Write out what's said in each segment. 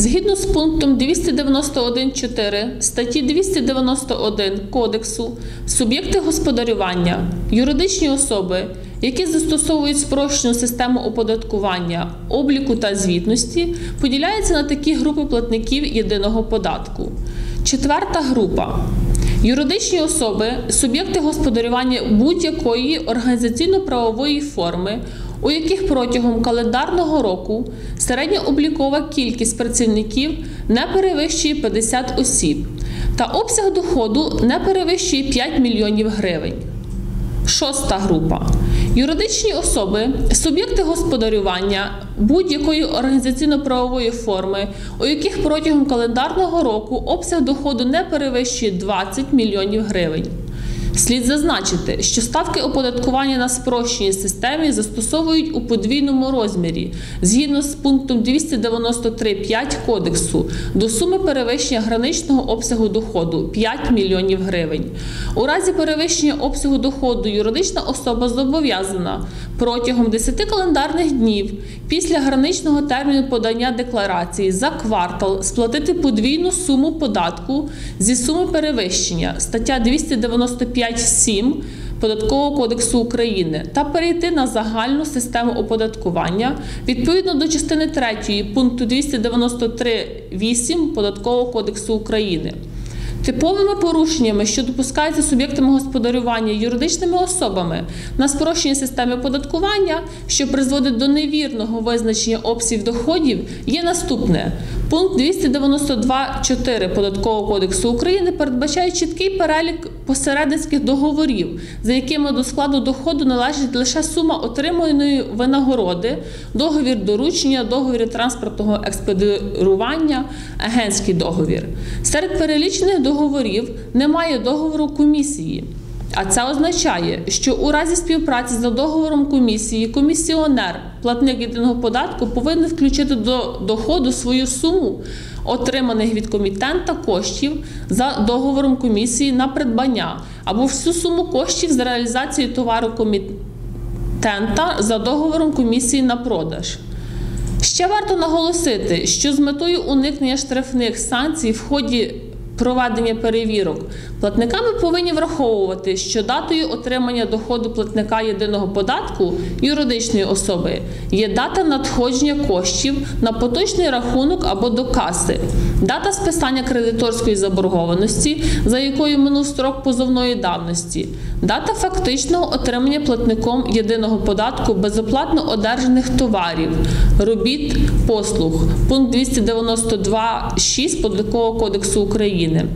Згідно з пунктом 291.4 статті 291 Кодексу, суб'єкти господарювання, юридичні особи, які застосовують спрощену систему оподаткування, обліку та звітності, поділяються на такі групи платників єдиного податку. Четверта група. Юридичні особи, суб'єкти господарювання будь-якої організаційно-правової форми, у яких протягом календарного року середня облікова кількість працівників не перевищує 50 осіб, та обсяг доходу не перевищує 5 мільйонів гривень. Шоста група. Юридичні особи, суб'єкти господарювання будь-якої організаційно-правової форми, у яких протягом календарного року обсяг доходу не перевищує 20 мільйонів гривень. Слід зазначити, що ставки оподаткування на спрощеній системі застосовують у подвійному розмірі згідно з пунктом 293.5 кодексу до суми перевищення граничного обсягу доходу 5 мільйонів гривень. У разі перевищення обсягу доходу юридична особа зобов'язана протягом 10 календарних днів після граничного терміну подання декларації за квартал сплатити подвійну суму податку зі суми перевищення стаття 295.7 Податкового кодексу України та перейти на загальну систему оподаткування відповідно до частини 3 пункту 293.8 Податкового кодексу України. Типовими порушеннями, що допускаються суб'єктами господарювання юридичними особами на спрощеній системі оподаткування, що призводить до невірного визначення обсягів доходів, є наступне. Пункт 292.4 Податкового кодексу України передбачає чіткий перелік посередницьких договорів, за якими до складу доходу належить лише сума отриманої винагороди, договір доручення, договір транспортного експедирування, агентський договір. Серед перелічених договорів немає договору комісії. А це означає, що у разі співпраці за договором комісії комісіонер, платник єдиного податку, повинен включити до доходу свою суму отриманих від комітента коштів за договором комісії на придбання або всю суму коштів за реалізацію товару комітента за договором комісії на продаж. Ще варто наголосити, що з метою уникнення штрафних санкцій в ході проведення перевірок. Платниками повинні враховувати, що датою отримання доходу платника єдиного податку юридичної особи є дата надходження коштів на поточний рахунок або до каси, дата списання кредиторської заборгованості, за якою минув строк позовної давності, дата фактичного отримання платником єдиного податку безоплатно одержаних товарів, робіт, послуг, пункт 292.6 Податкового кодексу України.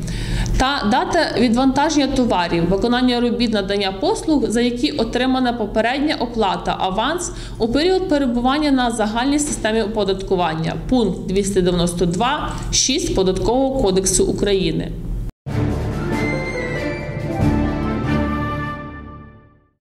Та дата відвантаження товарів, виконання робіт надання послуг, за які отримана попередня оплата аванс у період перебування на загальній системі оподаткування. Пункт 292.6 Податкового кодексу України.